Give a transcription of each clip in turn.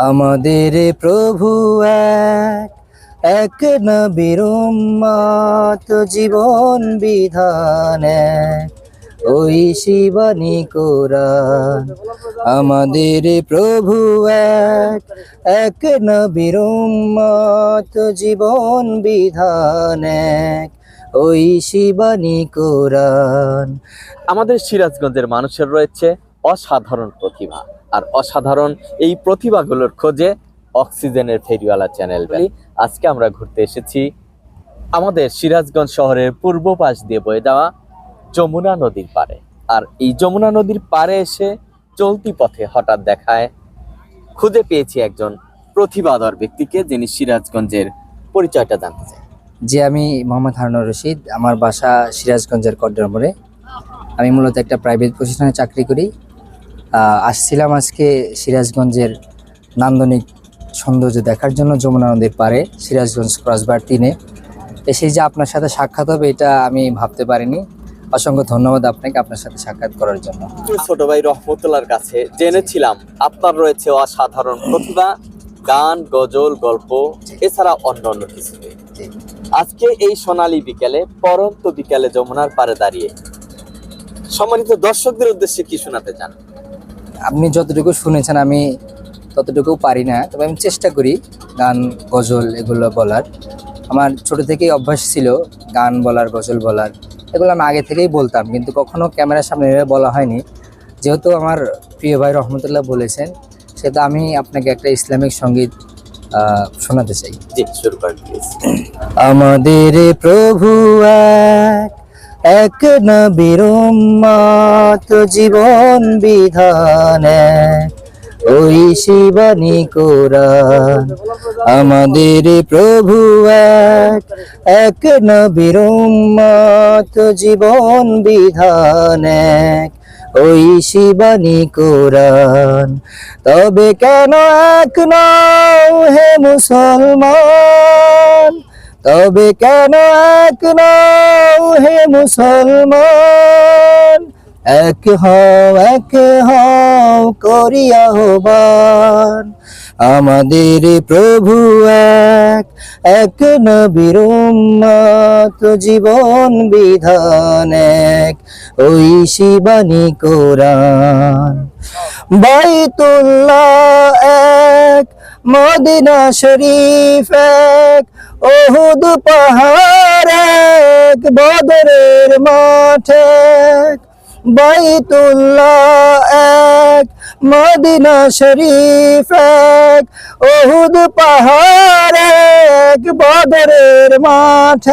আমাদের প্রভু এক এক নবীর জীবন বিধান ওই শিবানী কোরআন আমাদের প্রভু এক এক নবীর জীবন বিধান এক। ওই শিবানী কোরআন আমাদের সিরাজগঞ্জের মানুষের রয়েছে। অসাধারণ প্রতিভা। আর অসাধারণ এই প্রতিভাগুলোর খোঁজে অক্সিজেনের ফেরিওয়ালা চ্যানেল আজকে আমরা ঘুরতে এসেছি আমাদের সিরাজগঞ্জ শহরের পূর্ব পাশ দিয়ে বয়ে যাওয়া যমুনা নদীর পাড়ে। আর এই যমুনা নদীর পাড়ে এসে চলতি পথে হঠাৎ দেখায়, খুঁজে পেয়েছি একজন প্রতিভাধর ব্যক্তিকে যিনি সিরাজগঞ্জের পরিচয়টা জানতে চাই। যে আমি মোহাম্মদ হারুনুর রশিদ, আমার বাসা সিরাজগঞ্জের কড্ডরমোড়ে আমি মূলত একটা প্রাইভেট প্রতিষ্ঠানে চাকরি করি। আসছিলাম আজকে সিরাজগঞ্জের নান্দনিক সৌন্দর্য দেখার জন্য যমুনা নদীর পারে সিরাজগঞ্জ ক্রসবার তিনে। এসে যে আপনার সাথে সাক্ষাৎ হবে এটা আমি ভাবতে পারিনি। অসংখ্য ধন্যবাদ আপনাকে আপনার সাথে সাক্ষাৎ করার জন্য। ছোট ভাই রহমতুল্লার কাছে জেনেছিলাম আপনার রয়েছে অসাধারণ প্রতিভা গান গজল গল্প এছাড়া অন্য অন্য কিছু আজকে এই সোনালী বিকেলে পরন্ত বিকেলে যমুনার পারে দাঁড়িয়ে। সম্মানিত দর্শকদের উদ্দেশ্যে কি শোনাতে চান? আপনি যতটুকু শুনেছেন আমি ততটুকু পারি না। তবে আমি চেষ্টা করি গান গজল এগুলো বলার। আমার ছোট থেকেই অভ্যাস ছিল গান বলার গজল বলার। এগুলো আমি আগে থেকেই বলতাম কিন্তু কখনো ক্যামেরার সামনে এভাবে বলা হয়নি। যেহেতু আমার প্রিয় ভাই রহমতুল্লাহ বলেছেন সেহেতু আমি আপনাকে একটা ইসলামিক সংগীত শোনাতে চাই। আমাদের প্রভু এক এক নবীর উম্মত জীবন বিধান। ওই শিবানী কোরআন, আমাদের প্রভু এক। এক নবীর উম্মত জীবন বিধান। এক ওই শিবানী কোরআন, তবে কেন এক নও হে মুসলমান? তবে কেন এক নও হে মুসলমান? এক হও এক হও করিয়া হবান আমাদের প্রভু এক এক নবীর উম্মত, জীবন বিধান এক। ওই শিবানী কোরআন। বাইতুল্লাহ এক, মদিনা শরীফ এক। পাহাড় এক বদরের মাঠে বাইতুল্লাহ এক মদিনা শরীফ এক ওহুদ পাহাড় বদরের মাঠ।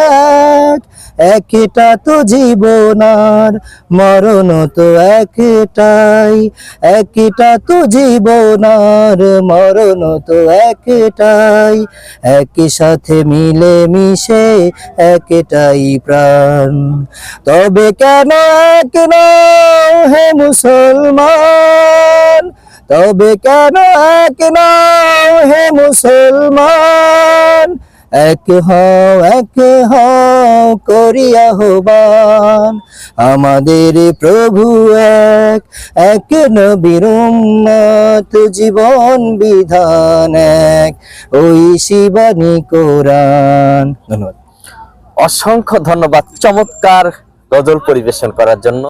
একটা তো জীবনার মরণ তো একটাই। একটা তো জীবনার মরণ তো একটাই। একই সাথে মিলে মিশে একটাই প্রাণ। তবে কেন এক নও হে মুসলমান? তবে কেন এক নও হে মুসলমান? এক হও এক হও করিয়া হবান আমাদের প্রভু এক এক নবীর উম্মত, জীবন বিধান এক। ওই শিবানী কোরআন। ধন্যবাদ। অসংখ্য ধন্যবাদ চমৎকার গজল পরিবেশন করার জন্য।